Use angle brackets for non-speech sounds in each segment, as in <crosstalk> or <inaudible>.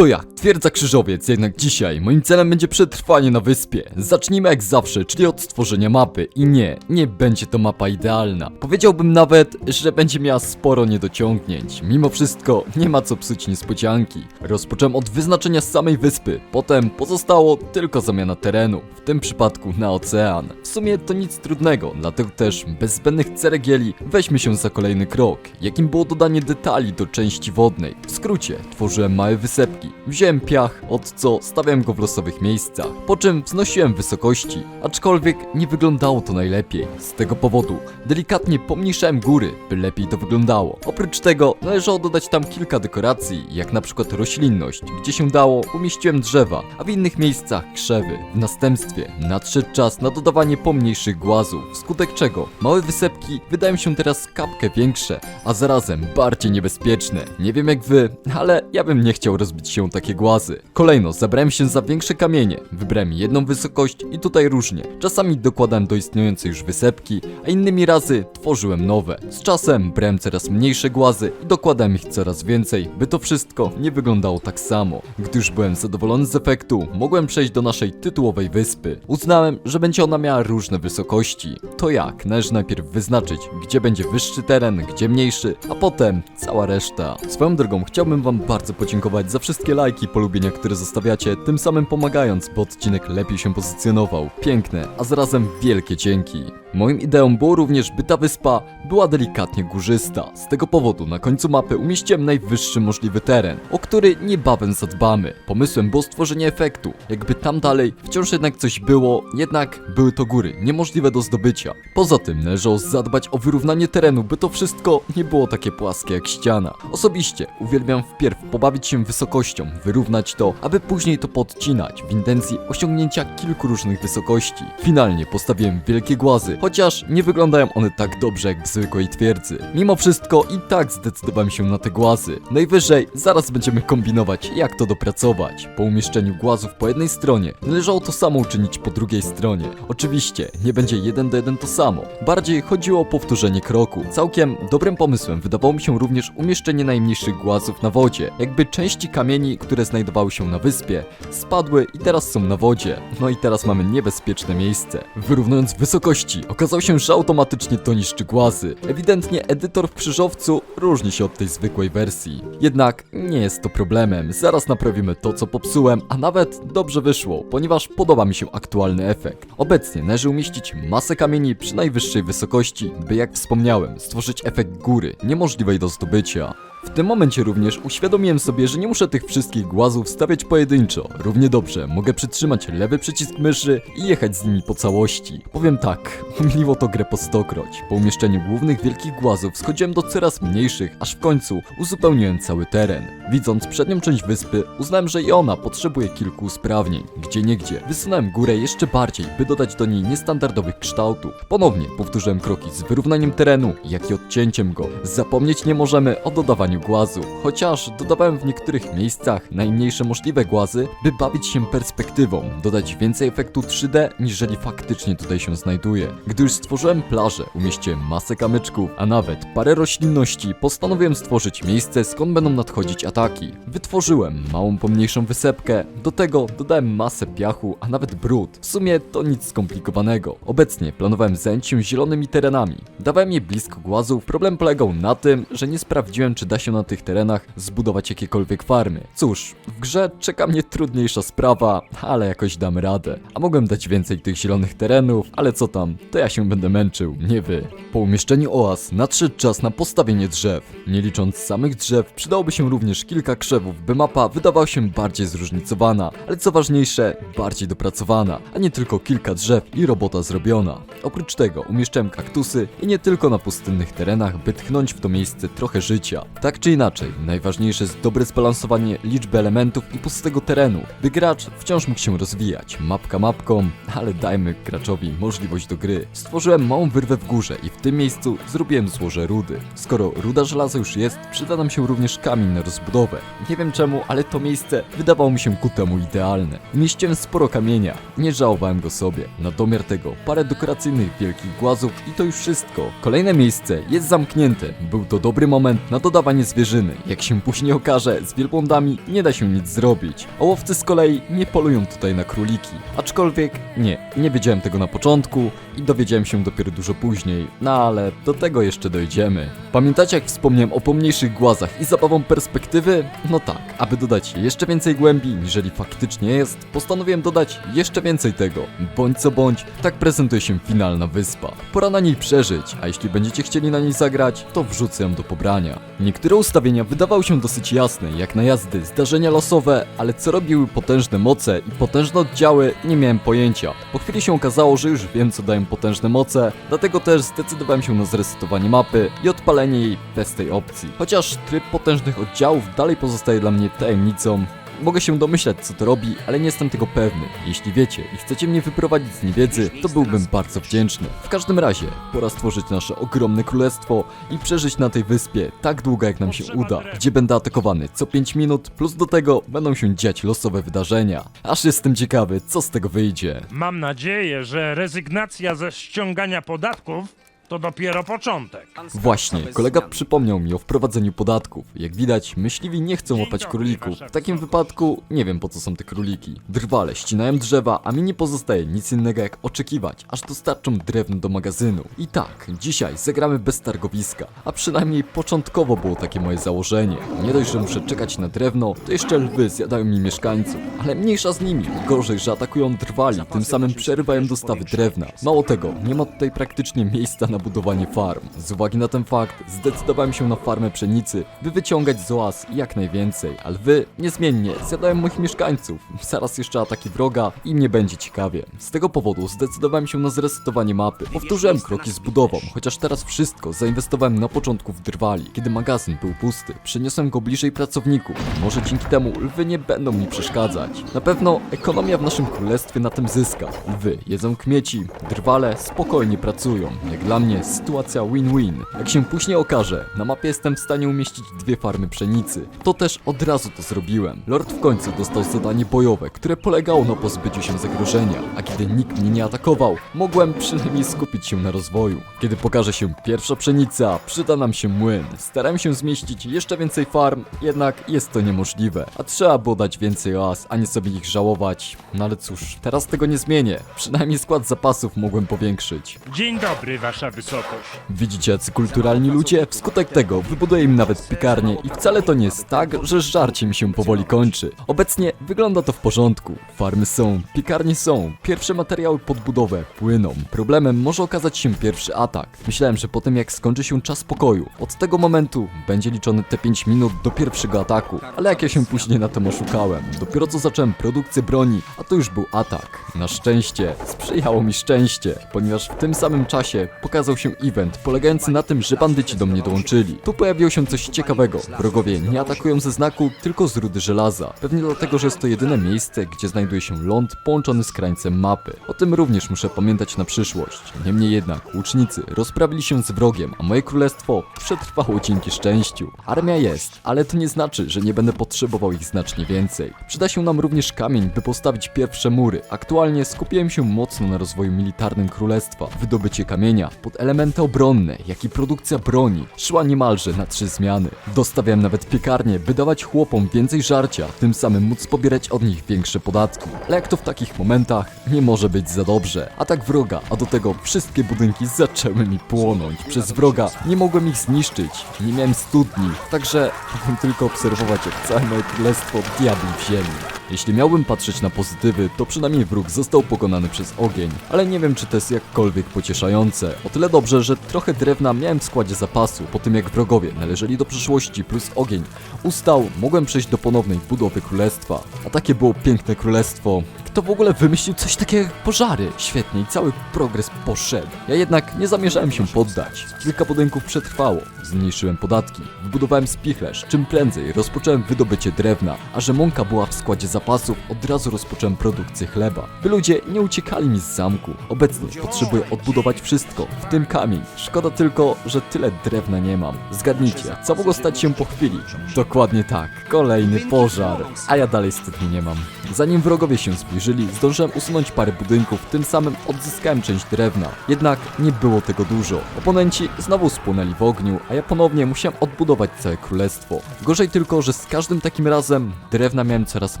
To jak? Twierdza Krzyżowiec, jednak dzisiaj moim celem będzie przetrwanie na wyspie. Zacznijmy jak zawsze, czyli od stworzenia mapy. I nie, nie będzie to mapa idealna. Powiedziałbym nawet, że będzie miała sporo niedociągnięć. Mimo wszystko, nie ma co psuć niespodzianki. Rozpocząłem od wyznaczenia samej wyspy, potem pozostało tylko zamiana terenu, w tym przypadku na ocean. W sumie to nic trudnego, dlatego też bez zbędnych ceregieli weźmy się za kolejny krok, jakim było dodanie detali do części wodnej. W skrócie, tworzyłem małe wysepki. Wziąłem piach, od co stawiałem go w losowych miejscach, po czym wznosiłem wysokości, aczkolwiek nie wyglądało to najlepiej. Z tego powodu delikatnie pomniejszałem góry, by lepiej to wyglądało. Oprócz tego należało dodać tam kilka dekoracji, jak na przykład roślinność, gdzie się dało umieściłem drzewa, a w innych miejscach krzewy. W następstwie nadszedł czas na dodawanie pomniejszych głazów, wskutek czego małe wysepki wydają się teraz kapkę większe, a zarazem bardziej niebezpieczne. Nie wiem jak wy, ale ja bym nie chciał rozbić się o takie głazy. Kolejno zabrałem się za większe kamienie, wybrałem jedną wysokość i tutaj różnie. Czasami dokładałem do istniejącej już wysepki, a innymi razy tworzyłem nowe. Z czasem brałem coraz mniejsze głazy i dokładałem ich coraz więcej, by to wszystko nie wyglądało tak samo. Gdy już byłem zadowolony z efektu, mogłem przejść do naszej tytułowej wyspy. Uznałem, że będzie ona miała różne wysokości. To jak? Należy najpierw wyznaczyć, gdzie będzie wyższy teren, gdzie mniejszy, a potem cała reszta. Swoją drogą chciałbym wam bardzo podziękować za wszystkie lajki i polubienia, które zostawiacie, tym samym pomagając, by odcinek lepiej się pozycjonował. Piękne, a zarazem wielkie dzięki. Moim ideą było również, by ta wyspa była delikatnie górzysta. Z tego powodu na końcu mapy umieściłem najwyższy możliwy teren, o który niebawem zadbamy. Pomysłem było stworzenie efektu, jakby tam dalej wciąż jednak coś było, jednak były to góry, niemożliwe do zdobycia. Poza tym należało zadbać o wyrównanie terenu, by to wszystko nie było takie płaskie jak ściana. Osobiście uwielbiam wpierw pobawić się wysokością, wyrównać to, aby później to podcinać w intencji osiągnięcia kilku różnych wysokości. Finalnie postawiłem wielkie głazy, chociaż nie wyglądają one tak dobrze jak w zwykłej twierdzy. Mimo wszystko i tak zdecydowałem się na te głazy. Najwyżej zaraz będziemy kombinować jak to dopracować. Po umieszczeniu głazów po jednej stronie należało to samo uczynić po drugiej stronie. Oczywiście nie będzie jeden do jeden to samo. Bardziej chodziło o powtórzenie kroku. Całkiem dobrym pomysłem wydawało mi się również umieszczenie najmniejszych głazów na wodzie. Jakby części kamieni, które znajdowały się na wyspie, spadły i teraz są na wodzie. No i teraz mamy niebezpieczne miejsce. Wyrównując wysokości, okazało się, że automatycznie to niszczy głazy. Ewidentnie edytor w krzyżowcu różni się od tej zwykłej wersji. Jednak nie jest to problemem. Zaraz naprawimy to, co popsułem, a nawet dobrze wyszło, ponieważ podoba mi się aktualny efekt. Obecnie należy umieścić masę kamieni przy najwyższej wysokości, by jak wspomniałem, stworzyć efekt góry, niemożliwej do zdobycia. W tym momencie również uświadomiłem sobie, że nie muszę tych wszystkich głazów stawiać pojedynczo. Równie dobrze mogę przytrzymać lewy przycisk myszy i jechać z nimi po całości. Powiem tak, <laughs> umiliło to grę po stokroć. Po umieszczeniu głównych wielkich głazów schodziłem do coraz mniejszych, aż w końcu uzupełniłem cały teren. Widząc przednią część wyspy, uznałem, że i ona potrzebuje kilku usprawnień. Gdzie niegdzie wysunąłem górę jeszcze bardziej, by dodać do niej niestandardowych kształtów. Ponownie powtórzyłem kroki z wyrównaniem terenu, jak i odcięciem go. Zapomnieć nie możemy o dodawaniu głazu, chociaż dodawałem w niektórych miejscach najmniejsze możliwe głazy, by bawić się perspektywą, dodać więcej efektu 3D, niżeli faktycznie tutaj się znajduje. Gdy już stworzyłem plażę, umieściłem masę kamyczków, a nawet parę roślinności, postanowiłem stworzyć miejsce, skąd będą nadchodzić ataki. Wytworzyłem małą pomniejszą wysepkę, do tego dodałem masę piachu, a nawet brud. W sumie to nic skomplikowanego. Obecnie planowałem zająć się zielonymi terenami. Dawałem je blisko głazów, problem polegał na tym, że nie sprawdziłem, czy da się na tych terenach zbudować jakiekolwiek farmy. Cóż, w grze czeka mnie trudniejsza sprawa, ale jakoś dam radę. A mogłem dać więcej tych zielonych terenów, ale co tam, to ja się będę męczył, nie wy. Po umieszczeniu oaz nadszedł czas na postawienie drzew. Nie licząc samych drzew, przydałoby się również kilka krzewów, by mapa wydawała się bardziej zróżnicowana, ale co ważniejsze, bardziej dopracowana, a nie tylko kilka drzew i robota zrobiona. Oprócz tego umieszczałem kaktusy i nie tylko na pustynnych terenach, by tchnąć w to miejsce trochę życia. Tak czy inaczej, najważniejsze jest dobre zbalansowanie liczby elementów i pustego terenu, by gracz wciąż mógł się rozwijać, mapka mapką, ale dajmy graczowi możliwość do gry. Stworzyłem małą wyrwę w górze i w tym miejscu zrobiłem złoże rudy. Skoro ruda żelaza już jest, przyda nam się również kamień na rozbudowę. Nie wiem czemu, ale to miejsce wydawało mi się ku temu idealne. Mieściłem sporo kamienia, nie żałowałem go sobie. Na domiar tego parę dekoracyjnych wielkich głazów i to już wszystko. Kolejne miejsce jest zamknięte. Był to dobry moment na dodawanie zwierzyny. Jak się później okaże, z wielbłądami nie da się nic zrobić. A łowcy z kolei nie polują tutaj na króliki. Aczkolwiek nie, nie wiedziałem tego na początku i dowiedziałem się dopiero dużo później. No ale do tego jeszcze dojdziemy. Pamiętacie jak wspomniałem o pomniejszych głazach i zabawą perspektywy? No tak, aby dodać jeszcze więcej głębi, niżeli faktycznie jest, postanowiłem dodać jeszcze więcej tego. Bądź co bądź, tak prezentuje się finalna wyspa. Pora na niej przeżyć, a jeśli będziecie chcieli na niej zagrać, to wrzucę ją do pobrania. Niektóre ustawienia wydawały się dosyć jasne, jak na jazdy, zdarzenia losowe, ale co robiły potężne moce i potężne oddziały, nie miałem pojęcia. Po chwili się okazało, że już wiem co dają potężne moce, dlatego też zdecydowałem się na zresetowanie mapy i odpalenie jej bez tej opcji. Chociaż tryb potężnych oddziałów dalej pozostaje dla mnie tajemnicą, Mogę się domyślać, co to robi, ale nie jestem tego pewny. Jeśli wiecie i chcecie mnie wyprowadzić z niewiedzy, to byłbym bardzo wdzięczny. W każdym razie, pora stworzyć nasze ogromne królestwo i przeżyć na tej wyspie tak długo, jak nam się uda, gdzie będę atakowany co 5 minut, plus do tego będą się dziać losowe wydarzenia. Aż jestem ciekawy, co z tego wyjdzie. Mam nadzieję, że rezygnacja ze ściągania podatków to dopiero początek. Właśnie, kolega przypomniał mi o wprowadzeniu podatków. Jak widać, myśliwi nie chcą łapać królików. W takim wypadku nie wiem po co są te króliki. Drwale ścinają drzewa, a mi nie pozostaje nic innego jak oczekiwać, aż dostarczą drewno do magazynu. I tak, dzisiaj zagramy bez targowiska, a przynajmniej początkowo było takie moje założenie. Nie dość, że muszę czekać na drewno, to jeszcze lwy zjadają mi mieszkańców. Ale mniejsza z nimi, gorzej, że atakują drwali, tym samym przerywają dostawy drewna. Mało tego, nie ma tutaj praktycznie miejsca na budowanie farm. Z uwagi na ten fakt, zdecydowałem się na farmę pszenicy, by wyciągać z oaz jak najwięcej, a lwy niezmiennie zjadają moich mieszkańców. Zaraz jeszcze ataki wroga i mnie będzie ciekawie. Z tego powodu zdecydowałem się na zresetowanie mapy. Powtórzyłem kroki z budową, chociaż teraz wszystko zainwestowałem na początku w drwali. Kiedy magazyn był pusty, przeniosłem go bliżej pracowników. Może dzięki temu lwy nie będą mi przeszkadzać. Na pewno ekonomia w naszym królestwie na tym zyska. Lwy jedzą kmieci, drwale spokojnie pracują. Jak dla mnie sytuacja win-win. Jak się później okaże, na mapie jestem w stanie umieścić dwie farmy pszenicy. To też od razu to zrobiłem. Lord w końcu dostał zadanie bojowe, które polegało na pozbyciu się zagrożenia, a kiedy nikt mnie nie atakował, mogłem przynajmniej skupić się na rozwoju. Kiedy pokaże się pierwsza pszenica, przyda nam się młyn. Starałem się zmieścić jeszcze więcej farm, jednak jest to niemożliwe. A trzeba było dać więcej oaz, a nie sobie ich żałować. No ale cóż, teraz tego nie zmienię. Przynajmniej skład zapasów mogłem powiększyć. Dzień dobry, wasza wysokość. Widzicie, jacy kulturalni ludzie? Wskutek tego wybuduję im nawet piekarnię i wcale to nie jest tak, że żarcie mi się powoli kończy. Obecnie wygląda to w porządku. Farmy są, piekarnie są, pierwsze materiały pod budowę płyną. Problemem może okazać się pierwszy atak. Myślałem, że po tym jak skończy się czas pokoju, od tego momentu będzie liczony te 5 minut do pierwszego ataku. Ale jak ja się później na tym oszukałem, dopiero co zacząłem produkcję broni, a to już był atak. Na szczęście sprzyjało mi szczęście, ponieważ w tym samym czasie pokazał się event polegający na tym, że bandyci do mnie dołączyli. Tu pojawiło się coś ciekawego. Wrogowie nie atakują ze znaku, tylko z rudy żelaza. Pewnie dlatego, że jest to jedyne miejsce, gdzie znajduje się ląd połączony z krańcem mapy. O tym również muszę pamiętać na przyszłość. Niemniej jednak, łucznicy rozprawili się z wrogiem, a moje królestwo przetrwało dzięki szczęściu. Armia jest, ale to nie znaczy, że nie będę potrzebował ich znacznie więcej. Przyda się nam również kamień, by postawić pierwsze mury. Aktualnie skupiłem się mocno na rozwoju militarnym królestwa. Wydobycie kamienia pod elementy obronne, jak i produkcja broni szła niemalże na trzy zmiany. Dostawiałem nawet piekarnię, by dawać chłopom więcej żarcia, tym samym móc pobierać od nich większe podatki. Ale jak to w takich momentach, nie może być za dobrze. Atak wroga, a do tego wszystkie budynki zaczęły mi płonąć. Przez wroga nie mogłem ich zniszczyć, nie miałem studni, także <laughs> mogłem tylko obserwować jak całe moje królestwo diabli w ziemi. Jeśli miałbym patrzeć na pozytywy, to przynajmniej wróg został pokonany przez ogień, ale nie wiem czy to jest jakkolwiek pocieszające. O tyle dobrze, że trochę drewna miałem w składzie zapasu, po tym jak wrogowie należeli do przyszłości plus ogień ustał, mogłem przejść do ponownej budowy królestwa. A takie było piękne królestwo. Kto w ogóle wymyślił coś takiego jak pożary? Świetnie i cały progres poszedł. Ja jednak nie zamierzałem się poddać. Kilka budynków przetrwało, zmniejszyłem podatki, wybudowałem spichlerz, czym prędzej rozpocząłem wydobycie drewna, a że mąka była w składzie zapasów, od razu rozpocząłem produkcję chleba. By ludzie nie uciekali mi z zamku. Obecnie potrzebuję odbudować wszystko, w tym kamień. Szkoda tylko, że tyle drewna nie mam. Zgadnijcie, co mogło stać się po chwili? Dokładnie tak, kolejny pożar. A ja dalej studni nie mam. Zanim wrogowie się zbliżyli, zdążyłem usunąć parę budynków, tym samym odzyskałem część drewna. Jednak nie było tego dużo. Oponenci znowu spłonęli w ogniu, a ja ponownie musiałem odbudować całe królestwo. Gorzej tylko, że z każdym takim razem drewna miałem coraz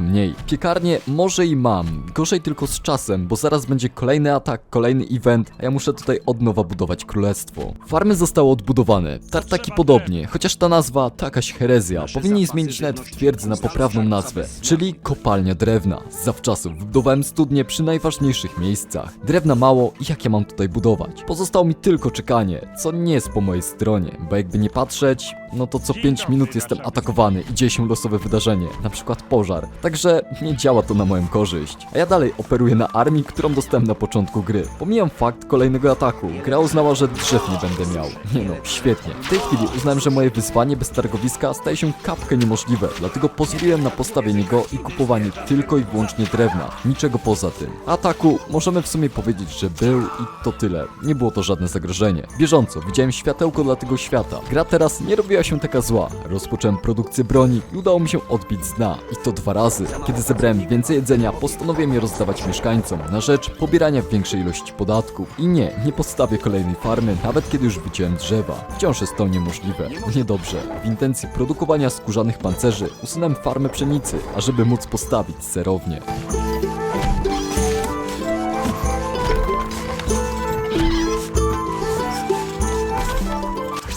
mniej. Piekarnię może i mam, gorzej tylko z czasem, bo zaraz będzie kolejny atak, kolejny event, a ja muszę tutaj od nowa budować królestwo. Farmy zostały odbudowane, tartaki podobnie, chociaż ta nazwa to jakaś herezja. Powinni zmienić nawet w twierdzy na poprawną nazwę, czyli kopalnia drewna. Zawczasu wybudowałem studnie przy najważniejszych miejscach. Drewna mało i jak ja mam tutaj budować? Pozostało mi tylko czekanie, co nie jest po mojej stronie, bo jakby nie patrzeć, no to co 5 minut jestem atakowany i dzieje się losowe wydarzenie, na przykład pożar. Także nie działa to na moją korzyść. A ja dalej operuję na armii, którą dostałem na początku gry. Pomijam fakt kolejnego ataku. Gra uznała, że drzew nie będę miał. Nie no, świetnie. W tej chwili uznałem, że moje wyzwanie bez targowiska staje się kapkę niemożliwe, dlatego pozwoliłem na postawienie go i kupowanie tylko i wyłącznie drewna. Niczego poza tym. Ataku możemy w sumie powiedzieć, że był i to tyle. Nie było to żadne zagrożenie. Bieżąco widziałem światełko dla tego świata. Gra teraz nie robiła się taka zła. Rozpocząłem produkcję broni i udało mi się odbić z dna. I to dwa razy. Kiedy zebrałem więcej jedzenia, postanowiłem je rozdawać mieszkańcom na rzecz pobierania większej ilości podatków. I nie, nie postawię kolejnej farmy, nawet kiedy już wyciąłem drzewa. Wciąż jest to niemożliwe. Niedobrze. W intencji produkowania skórzanych pancerzy usunąłem farmę pszenicy, ażeby móc postawić serownię.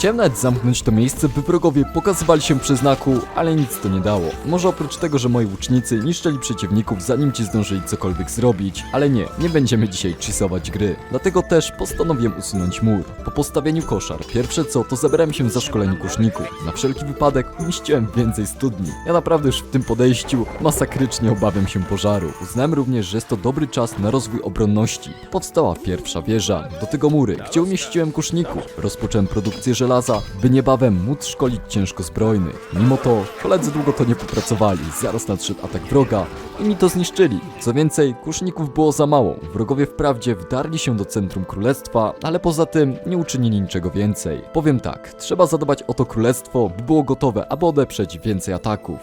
Chciałem nawet zamknąć to miejsce, by wrogowie pokazywali się przy znaku, ale nic to nie dało. Może oprócz tego, że moi łucznicy niszczyli przeciwników zanim ci zdążyli cokolwiek zrobić, ale nie, nie będziemy dzisiaj cheesować gry. Dlatego też postanowiłem usunąć mur. Po postawieniu koszar, pierwsze co, to zabrałem się za szkolenie kuszników. Na wszelki wypadek umieściłem więcej studni. Ja naprawdę już w tym podejściu masakrycznie obawiam się pożaru. Uznałem również, że jest to dobry czas na rozwój obronności. Powstała pierwsza wieża, do tego mury, gdzie umieściłem kuszników. Rozpocząłem produkcję żelaza, by niebawem móc szkolić ciężko zbrojnych. Mimo to, koledzy długo to nie popracowali, zaraz nadszedł atak wroga i mi to zniszczyli. Co więcej, kuszników było za mało. Wrogowie wprawdzie wdarli się do centrum królestwa, ale poza tym nie uczynili niczego więcej. Powiem tak, trzeba zadbać o to królestwo, by było gotowe, aby odeprzeć więcej ataków.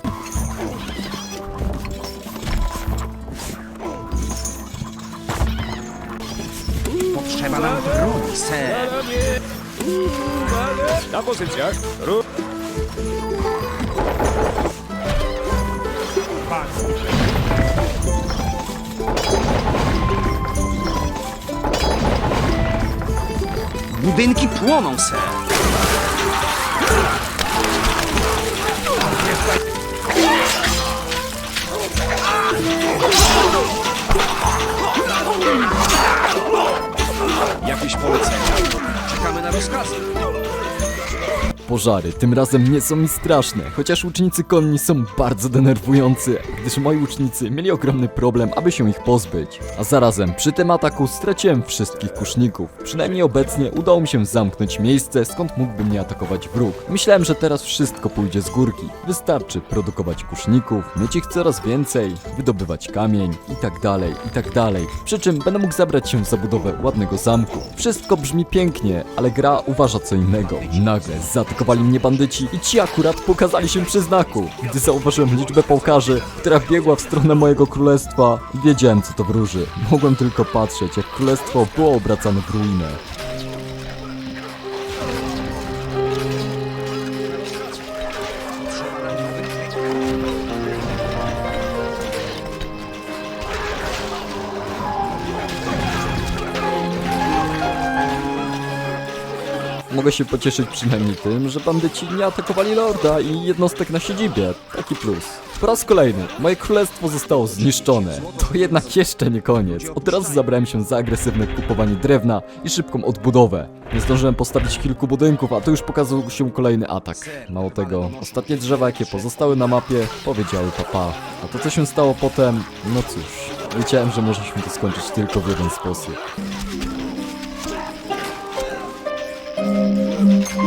Potrzeba nam ser. Na pozycjach. Ru- Budynki płoną, ser. Jakieś polecenia? Czekamy na rozkazy. Pożary tym razem nie są mi straszne, chociaż łucznicy konni są bardzo denerwujący, gdyż moi łucznicy mieli ogromny problem, aby się ich pozbyć. A zarazem przy tym ataku straciłem wszystkich kuszników. Przynajmniej obecnie udało mi się zamknąć miejsce, skąd mógłby mnie atakować wróg. Myślałem, że teraz wszystko pójdzie z górki. Wystarczy produkować kuszników, mieć ich coraz więcej, wydobywać kamień i tak dalej, i tak dalej. Przy czym będę mógł zabrać się za budowę ładnego zamku. Wszystko brzmi pięknie, ale gra uważa co innego. Nagle zaatakowali mnie bandyci i ci akurat pokazali się przy znaku. Gdy zauważyłem liczbę pałkarzy, która biegła w stronę mojego królestwa, wiedziałem co to wróży. Mogłem tylko patrzeć, jak królestwo było obracane w ruinę. Mogę się pocieszyć przynajmniej tym, że bandyci nie atakowali lorda i jednostek na siedzibie. Taki plus. Po raz kolejny, moje królestwo zostało zniszczone. To jednak jeszcze nie koniec. Od razu zabrałem się za agresywne kupowanie drewna i szybką odbudowę. Nie zdążyłem postawić kilku budynków, a tu już pokazał się kolejny atak. Mało tego, ostatnie drzewa jakie pozostały na mapie powiedziały papa. A to co się stało potem, no cóż, wiedziałem, że może się to skończyć tylko w jeden sposób. No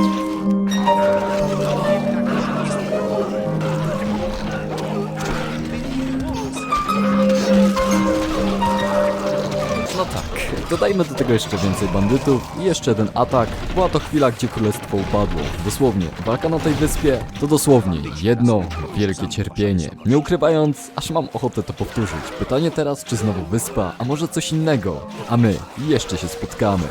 tak, Dodajmy do tego jeszcze więcej bandytów i jeszcze jeden atak. Była to chwila, gdzie królestwo upadło. Dosłownie, walka na tej wyspie to dosłownie jedno wielkie cierpienie. Nie ukrywając, aż mam ochotę to powtórzyć. Pytanie teraz, czy znowu wyspa, a może coś innego? A my jeszcze się spotkamy.